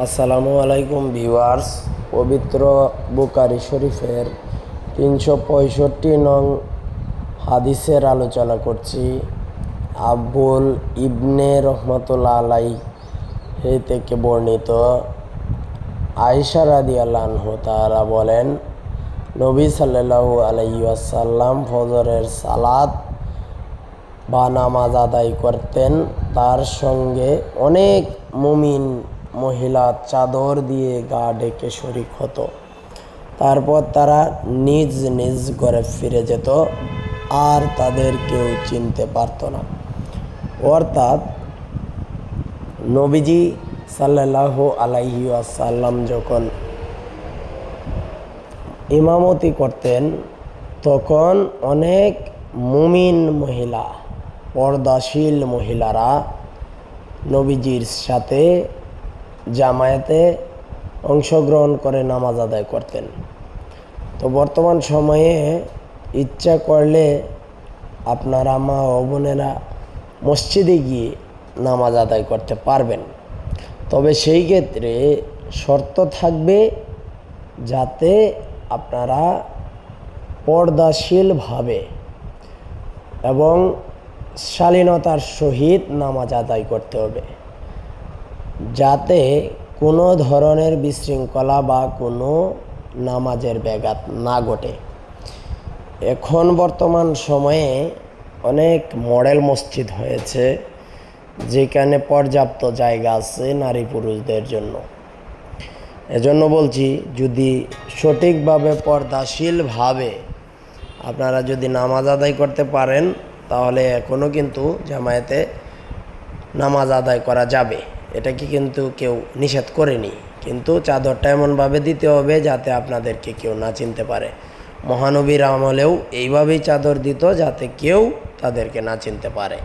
আসসালামু আলাইকুম ভিউয়ার্স, পবিত্র বুকারি শরীফের তিনশো পঁয়ষট্টি নং হাদিসের আলোচনা করছি। আব্বুল ইবনে রহমতুল্লা আলাই থেকে বর্ণিত। আয়সা রাদি আল্লাহ তারা বলেন, নবী সাল্লাল্লাহু আলাইহি আসাল্লাম ফজরের সালাত বা নামাজ আদায় করতেন। তার সঙ্গে অনেক মুমিন মহিলা চাদর দিয়ে গা ডেকে শরিক হতো। তারপর তারা নিজ নিজ ঘরে ফিরে যেত, আর তাদের কেউ চিনতে পারতো না। অর্থাৎ নবীজি সাল্লাহ আলাইহি আসাল্লাম যখন ইমামতি করতেন, তখন অনেক মুমিন মহিলা, পর্দাশীল মহিলারা নবীজির সাথে জামায়াতে অংশগ্রহণ করে নামাজ আদায় করতেন। তো বর্তমান সময়ে ইচ্ছা করলে আপনারা মা ও বোনেরা মসজিদে গিয়ে নামাজ আদায় করতে পারবেন। তবে সেই ক্ষেত্রে শর্ত থাকবে যাতে আপনারা পর্দাশীলভাবে এবং শালীনতার সহিত নামাজ আদায় করতে হবে। যাতে কোনো ধরনের বিশৃঙ্খলা বা কোনো নামাজের ব্যাঘাত না ঘটে। এখন বর্তমান সময়ে অনেক মডেল মসজিদ হয়েছে, যেখানে পর্যাপ্ত জায়গা আছে নারী পুরুষদের জন্য। এজন্য বলছি, যদি সঠিকভাবে পর্দাশীলভাবে আপনারা যদি নামাজ আদায় করতে পারেন, তাহলে এখনও কিন্তু জামায়াতে নামাজ আদায় করা যাবে। এটাকে কিন্তু কেউ নিষেধ করেনি। কিন্তু চাদরটা এমনভাবে দিতে হবে যাতে আপনাদেরকে কেউ না চিনতে পারে। মহানবীর আমলেও এইভাবেই চাদর দিত যাতে কেউ তাদেরকে না চিনতে পারে।